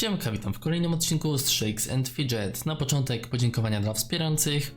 Siemka, witam w kolejnym odcinku z and Fidget. Na początek podziękowania dla wspierających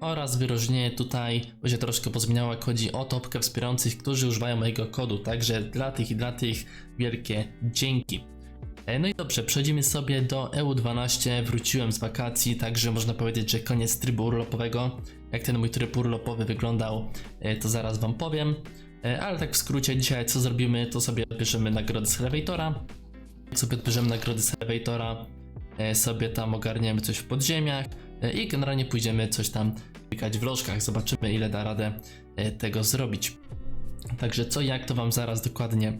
oraz wyróżnienie tutaj, bo się troszkę pozmieniało, chodzi o topkę wspierających, którzy używają mojego kodu. Także dla tych i dla tych wielkie dzięki. E, No i dobrze, przechodzimy sobie do EU12. Wróciłem z wakacji, także można powiedzieć, że koniec trybu urlopowego. Jak ten mój tryb urlopowy wyglądał, e, to zaraz Wam powiem. E, Ale tak w skrócie, dzisiaj co zrobimy, to sobie bierzemy nagrodę z Elevatora. Sobie odbierzemy nagrody z Elevatora, e, sobie tam ogarniemy coś w podziemiach e, i generalnie pójdziemy coś tam klikać w lożkach. Zobaczymy ile da radę e, tego zrobić. Także co jak to wam zaraz dokładnie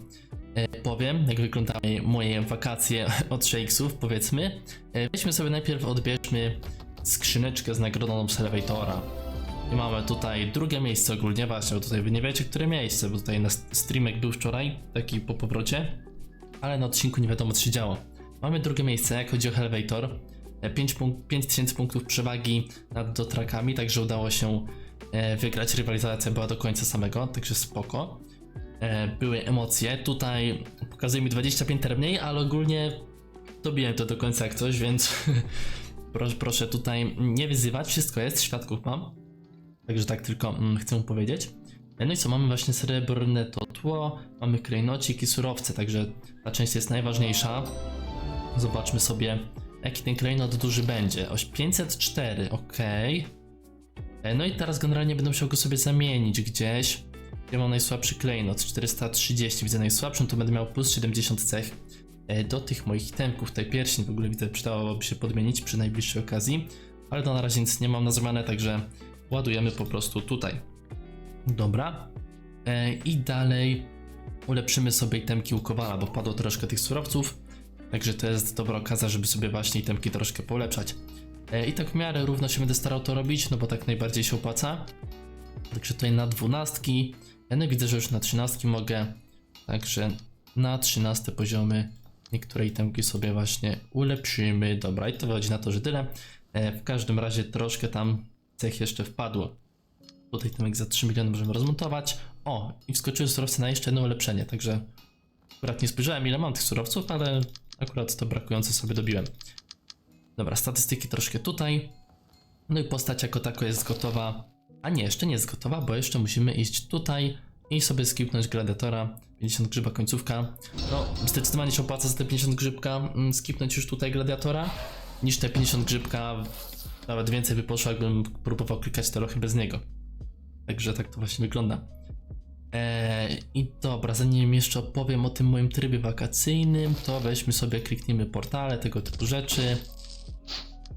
powiem, jak wyglądały moje wakacje od Shakesów, powiedzmy. Weźmy sobie najpierw, odbierzmy skrzyneczkę z nagrodą z Elevatora. I mamy tutaj drugie miejsce ogólnie, właśnie, bo tutaj wy nie wiecie, które miejsce, bo tutaj na streamek był wczoraj, taki po powrocie, ale na odcinku nie wiadomo co się działo. Mamy drugie miejsce, jak chodzi o Elevator. 5 punk- 5000 punktów przewagi nad dotrakami, także udało się e, wygrać. Rywalizacja była do końca samego, także spoko. E, Były emocje. Tutaj pokazuje mi 25 ter mniej, ale ogólnie dobiłem to do końca jak coś, więc proszę, proszę tutaj nie wyzywać. Wszystko jest, świadków mam. Także tak tylko mm, chcę powiedzieć. No i co, mamy właśnie srebrne to tło, mamy klejnocik i surowce, także ta część jest najważniejsza. Zobaczmy sobie, jaki ten klejnot duży będzie. Oś 504, ok. No i teraz generalnie będę musiał go sobie zamienić gdzieś. Ja mam najsłabszy klejnot, 430, widzę najsłabszym, to będę miał plus 70 cech e, do tych moich temków. Tutaj pierścień w ogóle widzę, przydałoby się podmienić przy najbliższej okazji, ale to na razie nic nie mam na zmianę, także ładujemy po prostu tutaj. Dobra. E, I dalej ulepszymy sobie itemki u Kowala, bo padło troszkę tych surowców. Także to jest dobra okazja, żeby sobie właśnie itemki troszkę polepszać. E, I tak w miarę równo się będę starał to robić, no bo tak najbardziej się opłaca. Także tutaj na dwunastki. Ja no i widzę, że już na trzynastki mogę. Także na trzynaste poziomy niektóre itemki sobie właśnie ulepszymy. Dobra, i to wychodzi na to, że tyle. E, W każdym razie troszkę tam cech jeszcze wpadło. Tutaj temek za 3 miliony możemy rozmontować. O, i wskoczyły surowce na jeszcze jedno ulepszenie, także akurat nie spojrzałem ile mam tych surowców, ale akurat to brakujące sobie dobiłem. Dobra, statystyki troszkę tutaj. No i postać jako tako jest gotowa. A nie, jeszcze nie jest gotowa, bo jeszcze musimy iść tutaj i sobie skipnąć gladiatora. 50 grzyba końcówka. No, zdecydowanie się opłaca za te 50 grzybka mm, skipnąć już tutaj gladiatora, niż te 50 grzybka. Nawet więcej by poszło, jakbym próbował klikać te lochy bez niego. Także tak to właśnie wygląda. Eee, I dobra, zanim jeszcze opowiem o tym moim trybie wakacyjnym, to weźmy sobie, kliknijmy portale, tego typu rzeczy.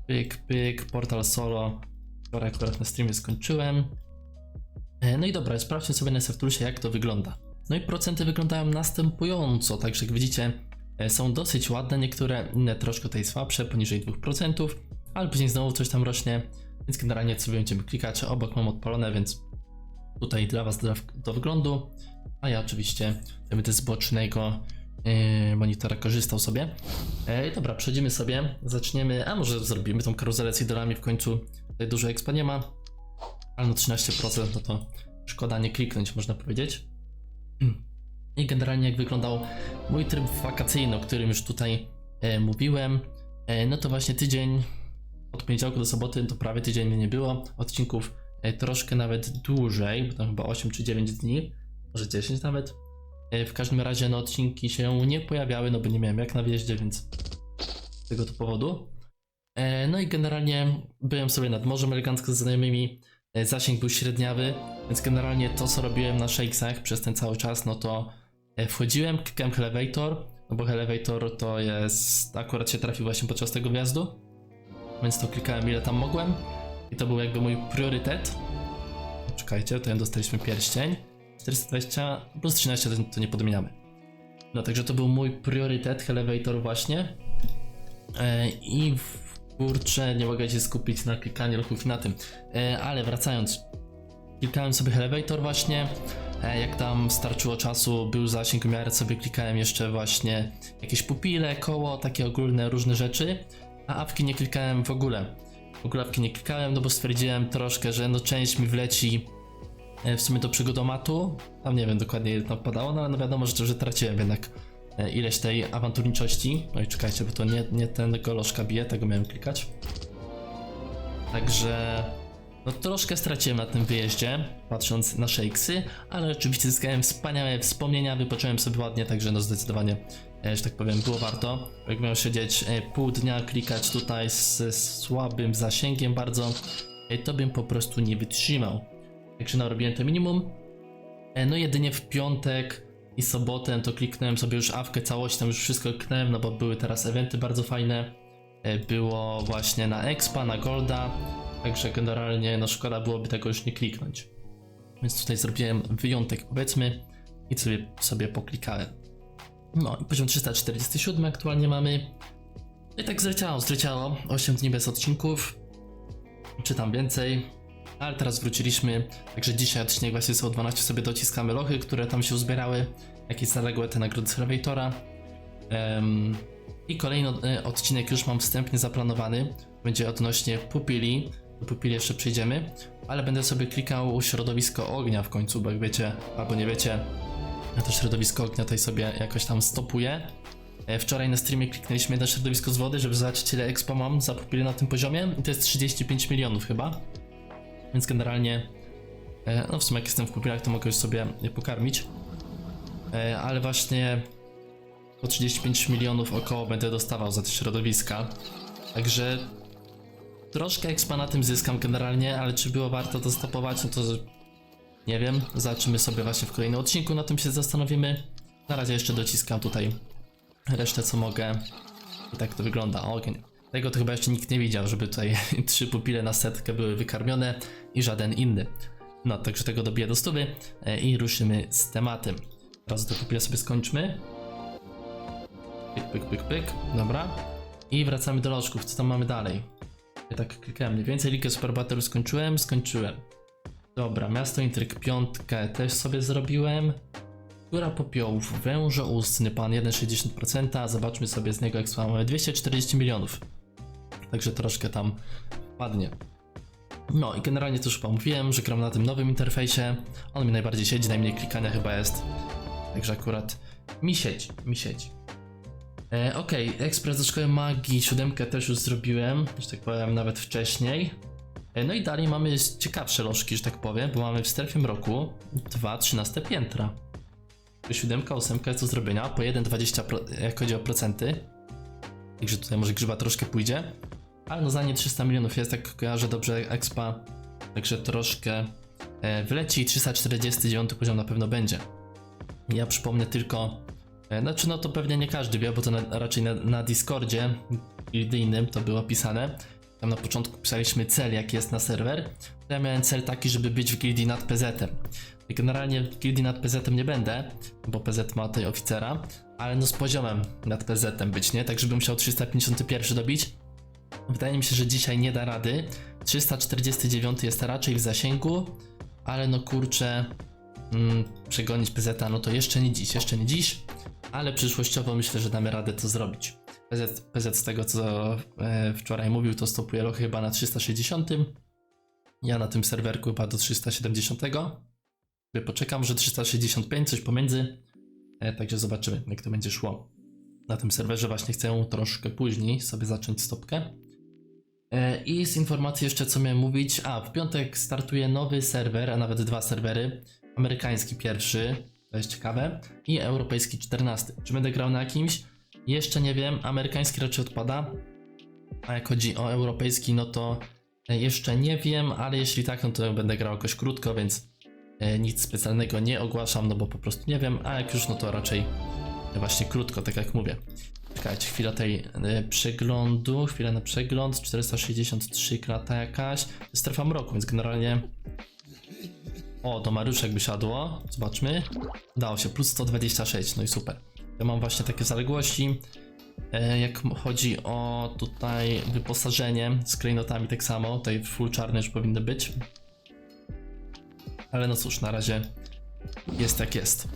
Pyk, pyk, portal solo. Wczoraj akurat na streamie skończyłem. E, No i dobra, sprawdźmy sobie na SFToolsie jak to wygląda. No i procenty wyglądają następująco, także jak widzicie e, są dosyć ładne, niektóre inne troszkę tutaj słabsze, poniżej 2%, ale później znowu coś tam rośnie, więc generalnie sobie będziemy klikać, obok mam odpalone, więc tutaj dla Was do, do wyglądu, a ja oczywiście będę z bocznego e, monitora korzystał sobie. E, dobra, przejdziemy sobie, zaczniemy, a może zrobimy tą karuzelę z idolami w końcu, tutaj dużo expa nie ma, ale no 13% no to szkoda nie kliknąć, można powiedzieć. I generalnie jak wyglądał mój tryb wakacyjny, o którym już tutaj e, mówiłem, e, no to właśnie tydzień od poniedziałku do soboty to prawie tydzień mnie nie było. Odcinków troszkę nawet dłużej, bo tam chyba 8 czy 9 dni, może 10 nawet. E, w każdym razie no odcinki się nie pojawiały, no bo nie miałem jak na wjeździe, więc z tego to powodu. E, No i generalnie byłem sobie nad morzem elegancko z znajomymi. E, Zasięg był średniawy, więc generalnie to co robiłem na shakesach przez ten cały czas, no to e, wchodziłem, klikałem elevator, no bo elevator to jest, akurat się trafił właśnie podczas tego wjazdu, więc to klikałem ile tam mogłem i to był jakby mój priorytet. Czekajcie, tutaj dostaliśmy pierścień. 420 plus 13 to, nie podmieniamy. No także to był mój priorytet, elevator właśnie. E, I w- kurczę, nie mogę się skupić na klikaniu ruchów na tym. E, ale wracając, klikałem sobie elevator właśnie. E, jak tam starczyło czasu, był zasięg w miarę sobie klikałem jeszcze właśnie jakieś pupile, koło, takie ogólne różne rzeczy. A apki nie klikałem w ogóle. Apki nie klikałem, no bo stwierdziłem troszkę, że no część mi wleci e, w sumie do przygodomatu. Tam nie wiem dokładnie ile tam padało, no ale no wiadomo, że, że traciłem jednak e, ileś tej awanturniczości. No i czekajcie, bo to nie, nie ten goloszka bije, tego miałem klikać. Także no troszkę straciłem na tym wyjeździe, patrząc na shakesy, ale oczywiście zyskałem wspaniałe wspomnienia, wypocząłem sobie ładnie, także no zdecydowanie, e, że tak powiem, było warto. Jak miał siedzieć e, pół dnia, klikać tutaj z słabym zasięgiem bardzo, e, to bym po prostu nie wytrzymał. Także narobiłem to minimum. No jedynie w piątek i sobotę to kliknąłem sobie już awkę całość, tam już wszystko kliknąłem, no bo były teraz eventy bardzo fajne. Było właśnie na Expa, na Golda, także generalnie no szkoda byłoby tego już nie kliknąć. Więc tutaj zrobiłem wyjątek powiedzmy i sobie, sobie poklikałem. No i poziom 347 aktualnie mamy. I tak zleciało, zleciało. 8 dni bez odcinków. Czytam więcej. Ale teraz wróciliśmy, także dzisiaj odcinek właśnie są 12 sobie dociskamy lochy, które tam się uzbierały, jakieś zaległe te nagrody z. Em, I kolejny e, odcinek już mam wstępnie zaplanowany, będzie odnośnie pupili, do jeszcze przejdziemy, ale będę sobie klikał środowisko ognia w końcu, bo jak wiecie, albo nie wiecie, ja to środowisko ognia tutaj sobie jakoś tam stopuję. E, Wczoraj na streamie kliknęliśmy na środowisko z wody, żeby zobaczyć ile expo mam za pupili na tym poziomie i to jest 35 milionów chyba. Więc generalnie, e, no w sumie jak jestem w pupilach, to mogę już sobie je pokarmić. E, Ale właśnie po 35 milionów około będę dostawał za te środowiska. Także troszkę expa na tym zyskam generalnie, ale czy było warto to stopować, no to nie wiem. Zobaczymy sobie właśnie w kolejnym odcinku, na tym się zastanowimy. Na razie jeszcze dociskam tutaj resztę co mogę. I tak to wygląda. Ogień. Tego to chyba jeszcze nikt nie widział, żeby tutaj trzy pupile na setkę były wykarmione i żaden inny. No, także tego dobiję do stówy e, i ruszymy z tematem. Teraz te pupile sobie skończmy. Pyk, pyk, pyk, pyk. Dobra. I wracamy do lożków. Co tam mamy dalej? Tak klikałem mniej więcej. Ligę Superbatterów skończyłem? Skończyłem. Dobra, miasto Intryk piątkę też sobie zrobiłem. Góra popiołów, wężo ustny, pan 1,60%. Zobaczmy sobie z niego, jak mamy 240 milionów. Także troszkę tam padnie. No i generalnie to już chyba mówiłem, że gram na tym nowym interfejsie. On mi najbardziej siedzi, najmniej klikania chyba jest. Także akurat mi siedzi, mi siedzi. E, Okej, ekspres do szkoły magii, siódemkę też już zrobiłem, że tak powiem nawet wcześniej. E, No i dalej mamy ciekawsze lożki, że tak powiem, bo mamy w strefie mroku dwa 13 piętra. Siódemka, ósemka jest do zrobienia, po 1,20 pro- jak chodzi o procenty. Także tutaj może grzyba troszkę pójdzie. Ale no za nie 300 milionów jest, jak kojarzę dobrze expa. Także troszkę e, wleci i 349 poziom na pewno będzie. Ja przypomnę tylko, znaczy no to pewnie nie każdy wie, bo to na, raczej na, na Discordzie gildyjnym to było pisane. Tam na początku pisaliśmy cel, jaki jest na serwer. Ja miałem cel taki, żeby być w gildii nad PZ-em. Generalnie w gildii nad PZ-em nie będę, bo PZ ma tutaj oficera, ale no z poziomem nad PZ-em być, nie? Tak, żeby musiał 351 dobić. Wydaje mi się, że dzisiaj nie da rady. 349 jest raczej w zasięgu, ale no kurczę, mm, przegonić PZ, no to jeszcze nie dziś, jeszcze nie dziś, ale przyszłościowo myślę, że damy radę to zrobić. PZ, PZ z tego co e, wczoraj mówił, to stopuje chyba na 360. Ja na tym serwerku chyba do 370. Sobie poczekam, że 365, coś pomiędzy. E, także zobaczymy, jak to będzie szło. Na tym serwerze właśnie chcę troszkę później sobie zacząć stopkę. E, I z informacji jeszcze co miałem mówić. A, w piątek startuje nowy serwer, a nawet dwa serwery. Amerykański pierwszy, to jest ciekawe, i europejski 14. Czy będę grał na jakimś? Jeszcze nie wiem. Amerykański raczej odpada. A jak chodzi o europejski, no to e, jeszcze nie wiem, ale jeśli tak, no to będę grał jakoś krótko, więc e, nic specjalnego nie ogłaszam, no bo po prostu nie wiem, a jak już, no to raczej właśnie krótko, tak jak mówię. Czekajcie, chwila tej e, przeglądu, chwila na przegląd, 463 klata jakaś, strefa mroku, więc generalnie... O, do Mariuszek by siadło, zobaczmy. Udało się, plus 126, no i super. Ja mam właśnie takie zaległości. E, Jak chodzi o tutaj wyposażenie z klejnotami tak samo, tutaj full czarne już powinny być. Ale no cóż, na razie jest jak jest.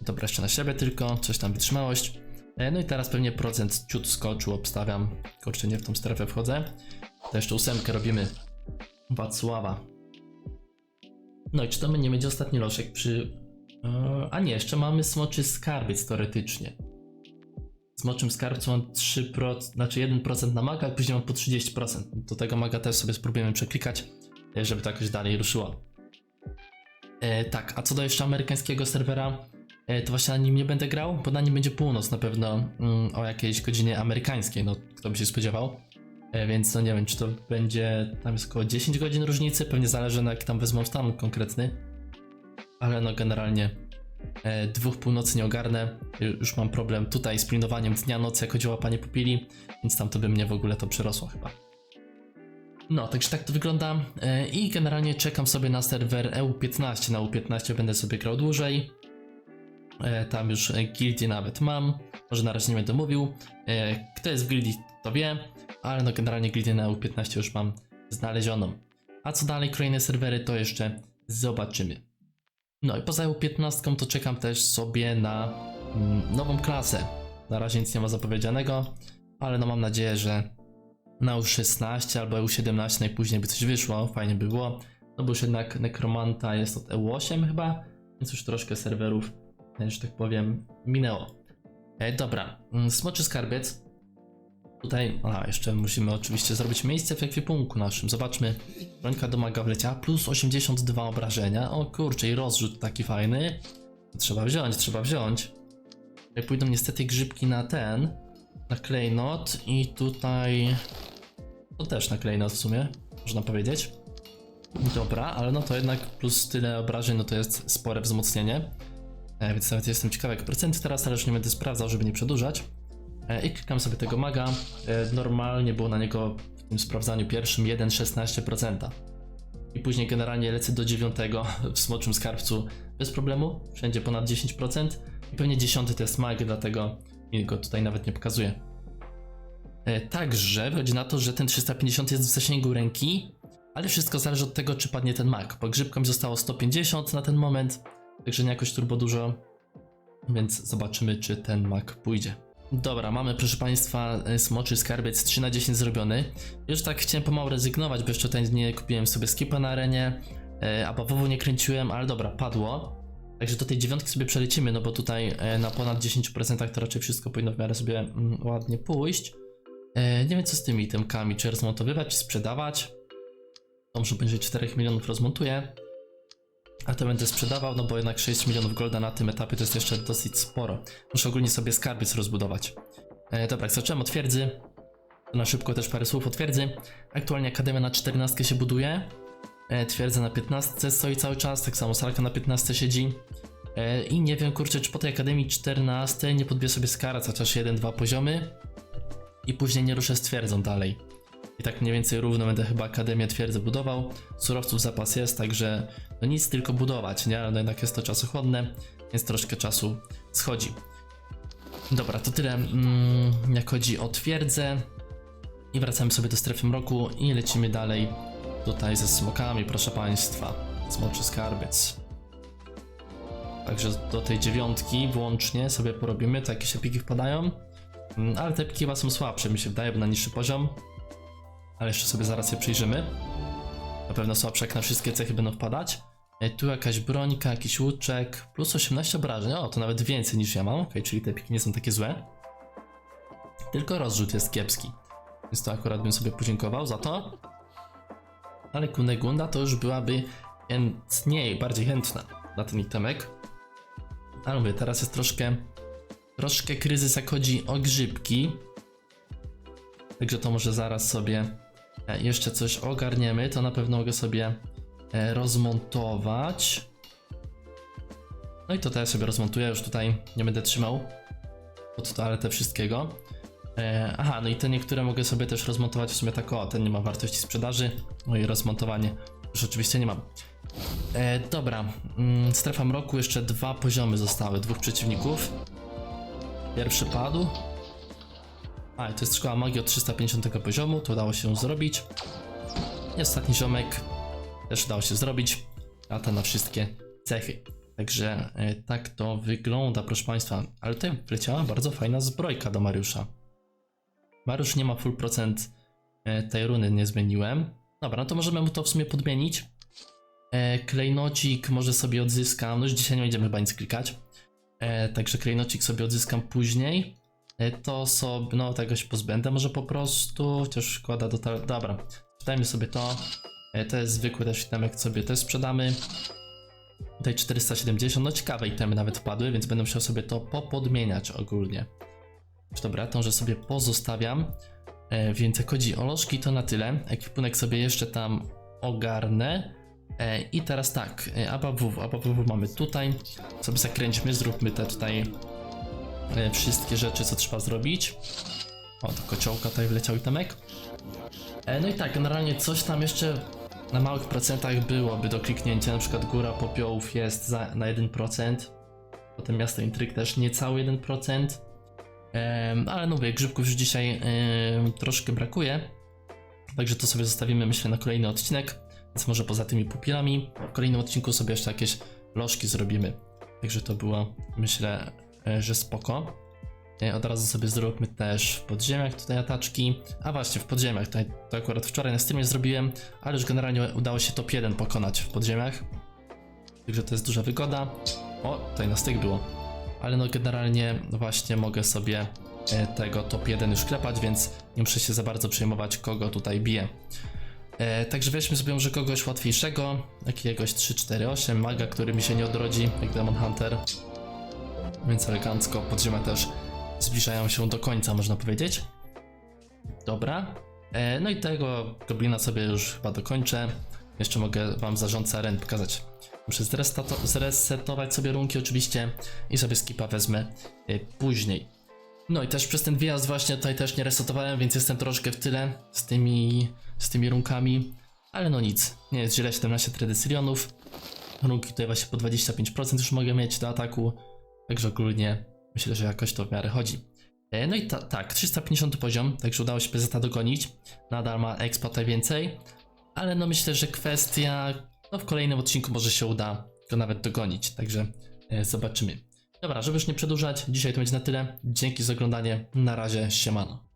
Dobra, jeszcze na siebie tylko, coś tam wytrzymałość. E, No i teraz pewnie procent ciut skoczył, obstawiam. Kurczę, nie w tą strefę wchodzę. To jeszcze ósemkę robimy Wacława. No i czy to nie będzie ostatni loszek przy... E, A nie, jeszcze mamy smoczy skarbiec teoretycznie. smoczym skarbcu mam 3%, znaczy 1% na maga, później mam po 30%. Do tego maga też sobie spróbujemy przeklikać, e, żeby to jakoś dalej ruszyło. E, tak, a co do jeszcze amerykańskiego serwera, e, to właśnie na nim nie będę grał, bo na nim będzie północ na pewno mm, o jakiejś godzinie amerykańskiej, no kto by się spodziewał. E, więc no nie wiem, czy to będzie, tam jest około 10 godzin różnicy, pewnie zależy na jaki tam wezmą stan konkretny. Ale no generalnie e, dwóch północy nie ogarnę, Ju- już mam problem tutaj z pilnowaniem dnia, nocy, jak chodzi o łapanie pupili, więc tam to by mnie w ogóle to przerosło chyba. No, także tak to wygląda e, i generalnie czekam sobie na serwer EU15, na EU15 będę sobie grał dłużej. E, Tam już gildię nawet mam, może na razie nie będę mówił. E, Kto jest w gildii, to wie, ale no generalnie gildię na EU15 już mam znalezioną. A co dalej, kolejne serwery, to jeszcze zobaczymy. No i poza EU15 to czekam też sobie na mm, nową klasę. Na razie nic nie ma zapowiedzianego, ale no mam nadzieję, że na EU16 albo EU17 najpóźniej by coś wyszło, fajnie by było. No bo już jednak Necromanta jest od EU8 chyba, więc już troszkę serwerów, że tak powiem, minęło. E, dobra, mm, Smoczy Skarbiec. Tutaj, a jeszcze musimy oczywiście zrobić miejsce w ekwipunku naszym. Zobaczmy, brońka do maga wleciała, plus 82 obrażenia. O kurczę, i rozrzut taki fajny. Trzeba wziąć, trzeba wziąć. Tutaj pójdą niestety grzybki na ten, na klejnot i tutaj... To też na klejnot w sumie, można powiedzieć. Dobra, ale no to jednak plus tyle obrażeń, no to jest spore wzmocnienie. E, więc nawet jestem ciekawy jak procenty teraz, ale już nie będę sprawdzał, żeby nie przedłużać. E, I klikam sobie tego maga. E, normalnie było na niego w tym sprawdzaniu pierwszym 1,16%. I później generalnie lecę do 9 w smoczym skarbcu bez problemu, wszędzie ponad 10%. I pewnie 10 to jest mag, dlatego mi go tutaj nawet nie pokazuje. E, Także wychodzi na to, że ten 350 jest w zasięgu ręki, ale wszystko zależy od tego, czy padnie ten mag. Bo grzybkom zostało 150 na ten moment, także nie jakoś turbo dużo, więc zobaczymy, czy ten mag pójdzie. Dobra, mamy proszę Państwa e, smoczy skarbiec 3 na 10 zrobiony. Już tak chciałem pomału rezygnować, bo jeszcze tutaj nie kupiłem sobie skipa na arenie, e, a bawowu nie kręciłem, ale dobra, padło. Także do tej dziewiątki sobie przelecimy, no bo tutaj e, na ponad 10% to raczej wszystko powinno w miarę sobie mm, ładnie pójść. Nie wiem co z tymi itemkami, czy rozmontowywać, czy sprzedawać. To może będzie 4 milionów rozmontuję. A to będę sprzedawał, no bo jednak 6 milionów golda na tym etapie to jest jeszcze dosyć sporo. Muszę ogólnie sobie skarbiec rozbudować. E, dobra, zacząłem od twierdzy, na szybko też parę słów o twierdzy. Aktualnie Akademia na 14 się buduje. E, twierdza na 15 stoi cały czas, tak samo Salka na 15 siedzi. E, I nie wiem, kurczę, czy po tej Akademii 14 nie podbiję sobie skara, chociaż 1-2 poziomy. I później nie ruszę z twierdzą dalej. I tak mniej więcej równo będę chyba Akademię Twierdzę budował. Surowców zapas jest, także no nic tylko budować, nie? Ale no jednak jest to czasochłonne, więc troszkę czasu schodzi. Dobra, to tyle mm, jak chodzi o twierdzę. I wracamy sobie do strefy mroku i lecimy dalej tutaj ze smokami, proszę Państwa. Smoczy skarbiec. Także do tej dziewiątki włącznie sobie porobimy, to jakieś epiki wpadają. Mm, Ale te epiki chyba są słabsze, mi się wydaje, bo na niższy poziom. Ale jeszcze sobie zaraz je przyjrzymy. Na pewno słabsze jak na wszystkie cechy będą wpadać. E, Tu jakaś brońka, jakiś łuczek, plus 18 obrażeń, o to nawet więcej niż ja mam, ok, czyli te piki nie są takie złe. Tylko rozrzut jest kiepski, więc to akurat bym sobie podziękował za to. Ale Kunegunda to już byłaby chętniej, bardziej chętna na ten itemek. Ale mówię, teraz jest troszkę, troszkę kryzys jak chodzi o grzybki. Także to może zaraz sobie e, jeszcze coś ogarniemy. To na pewno mogę sobie e, rozmontować. No i to teraz sobie rozmontuję. Już tutaj nie będę trzymał pod toaletę wszystkiego. E, aha, no i te niektóre mogę sobie też rozmontować w sumie tak o, ten nie ma wartości sprzedaży. No i rozmontowanie już oczywiście nie mam. E, dobra, mm, strefa mroku, jeszcze dwa poziomy zostały, dwóch przeciwników. Pierwszy padł. A, i to jest szkoła magii od 350 poziomu, to udało się zrobić. I ostatni ziomek też udało się zrobić. Lata na wszystkie cechy. Także e, tak to wygląda, proszę Państwa. Ale tutaj wleciała bardzo fajna zbrojka do Mariusza. Mariusz nie ma full procent e, tej runy, nie zmieniłem. Dobra, no to możemy mu to w sumie podmienić. E, klejnocik może sobie odzyskam. No już dzisiaj nie będziemy chyba nic klikać. E, także klejnocik sobie odzyskam później. E, to sobie, no tego się pozbędę może po prostu, chociaż szkoda do ta... Dobra, sprzedajmy sobie to. E, To jest zwykły też itemek, sobie też sprzedamy. Tutaj 470, no ciekawe itemy nawet wpadły, więc będę musiał sobie to popodmieniać ogólnie. Dobra, to, że sobie pozostawiam. E, więc jak chodzi o lożki, to na tyle. Ekwipunek sobie jeszcze tam ogarnę. E, I teraz tak, ABWW, ABWW mamy tutaj. Sobie zakręćmy, zróbmy te tutaj wszystkie rzeczy, co trzeba zrobić. O, do kociołka tutaj wleciał itemek. E, no i tak, generalnie coś tam jeszcze na małych procentach byłoby do kliknięcia. Na przykład góra popiołów jest za, na 1%. Potem miasto intryg też niecały 1%. Em, ale no mówię, grzybków już dzisiaj em, troszkę brakuje. Także to sobie zostawimy, myślę, na kolejny odcinek. Więc może poza tymi pupilami, w kolejnym odcinku sobie jeszcze jakieś lożki zrobimy. Także to było, myślę, e, że spoko. E, Od razu sobie zróbmy też w podziemiach tutaj ataczki. A właśnie, w podziemiach, tutaj to akurat wczoraj na streamie zrobiłem, ale już generalnie udało się top 1 pokonać w podziemiach. Także to jest duża wygoda. O, tutaj na styk było. Ale no generalnie właśnie mogę sobie e, tego top 1 już klepać, więc nie muszę się za bardzo przejmować kogo tutaj bije. E, także weźmy sobie może kogoś łatwiejszego, jakiegoś 3-4-8, maga, który mi się nie odrodzi, jak Demon Hunter. Więc elegancko, podziemia też zbliżają się do końca, można powiedzieć. Dobra. E, no i tego goblina sobie już chyba dokończę. Jeszcze mogę wam zarządcę aren pokazać. Muszę zresetować sobie runki oczywiście i sobie skipa wezmę e, później. No i też przez ten wyjazd właśnie tutaj też nie resetowałem, więc jestem troszkę w tyle z tymi, z tymi runkami. Ale no nic, nie jest źle, 17 tredysylionów. Runki tutaj właśnie po 25% już mogę mieć do ataku. Także ogólnie myślę, że jakoś to w miarę chodzi. E, No i ta, tak, 350 poziom, także udało się PZ dogonić. Nadal ma expa więcej. Ale no myślę, że kwestia, no w kolejnym odcinku może się uda go nawet dogonić, także e, zobaczymy. Dobra, żeby już nie przedłużać, dzisiaj to będzie na tyle. Dzięki za oglądanie, na razie, siemano.